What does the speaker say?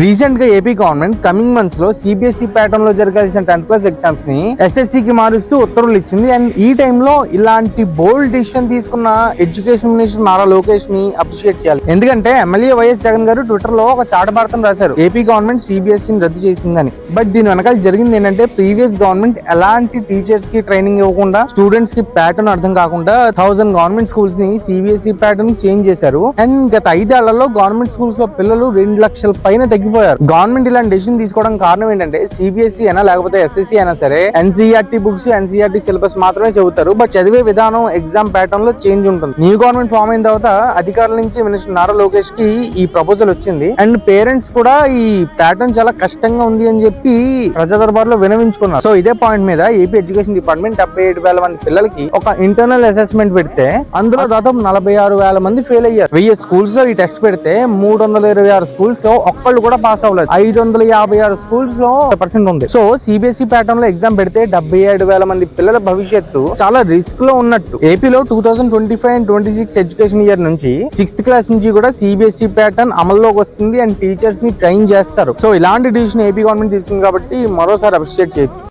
రీసెంట్గా AP government coming మంత్స్లో CBSE ప్యాటర్న్లో జరగాల్సిన టెన్త్ క్లాస్ ఎగ్జామ్స్ని ఎస్ఎస్సి కి మారుస్తూ ఉత్తర్వులు ఇచ్చింది. అండ్ ఈ టైంలో ఇలాంటి బోల్డ్ డిసిషన్ తీసుకున్న ఎడ్యుకేషన్ మినిస్టర్ నారా లోకేష్ని అప్రిషియేట్ చేయాలి. ఎందుకంటే ఎమ్మెల్యే వైఎస్ జగన్ గారు ట్విట్టర్లో ఒక చాటభారతం రాశారు. ఏపీ గవర్నమెంట్ సిబిఎస్ఈని రద్దు చేసిందని. బట్ దీని వెనకాల జరిగింది ఏంటంటే ప్రీవియస్ గవర్నమెంట్ ఎలాంటి టీచర్స్కి ట్రైనింగ్ ఇవ్వకుండా స్టూడెంట్స్కి ప్యాటర్న్ అర్థం కాకుండా థౌసండ్ గవర్నమెంట్ స్కూల్స్ని సిబిఎస్ఈ ప్యాటర్న్ చేంజ్ చేశారు. అండ్ గత ఐదేళ్ళలో గవర్నమెంట్ స్కూల్స్లో పిల్లలు రెండు లక్షల పైన చిక్కిపోయారు గవర్నమెంట్ ఇలాంటి డెసిషన్ తీసుకోవడం కారణం ఏంటంటే సిబిఎస్ఈ అయినా లేకపోతే ఎస్ఎస్సి అయినా సరే ఎన్సీఆర్టీ బుక్స్ ఎన్సీఆర్టీ సిలబస్ మాత్రమే చదువుతారు. బట్ చదివే విధానం ఎగ్జామ్ ప్యాటర్న్లో చేంజ్ ఉంటుంది. న్యూ గవర్నమెంట్ ఫామ్ అయిన తర్వాత అధికారుల నుంచి మినిస్టర్ నారా లోకేష్కి ఈ ప్రపోజల్ వచ్చింది. అండ్ పేరెంట్స్ కూడా ఈ ప్యాటర్న్ చాలా కష్టంగా ఉంది అని చెప్పి ప్రజా దర్బార్లో వినవించుకున్నారు. సో ఇదే పాయింట్ మీద ఏపీ ఎడ్యుకేషన్ డిపార్ట్మెంట్ డెబ్బై ఏడు వేల మంది పిల్లలకి ఒక ఇంటర్నల్ అసెస్మెంట్ పెడితే అందులో దాదాపు నలభై ఆరు వేల మంది ఫెయిల్ అయ్యారు. వెయ్యి స్కూల్స్లో ఈ టెస్ట్ పెడితే మూడు వందల ఇరవై ఆరు స్కూల్స్లో ఒక్కళ్ళు కూడా పాస్ అవ్వలేదు. ఐదు వందల యాభై ఆరు స్కూల్స్లో పర్సెంట్ ఉంది. సో సిబిఎస్ఈ ప్యాటర్న్లో ఎగ్జామ్ పెడితే డెబ్బై ఏడు వేల మంది పిల్లల భవిష్యత్తు చాలా రిస్క్లో ఉన్నట్టు. ఏపీలో two thousand twenty five and twenty six education year నుంచి సిక్స్త్ క్లాస్ నుంచి కూడా సిబిఎస్ఈ ప్యాటర్న్ అమల్లోకి వస్తుంది అండ్ టీచర్స్ని ట్రైన్ చేస్తారు. సో ఇలాంటి డిసిషన్ ఏపీ గవర్నమెంట్ తీసుకుంది కాబట్టి మరోసారి అప్రిషియేట్ చేయొచ్చు.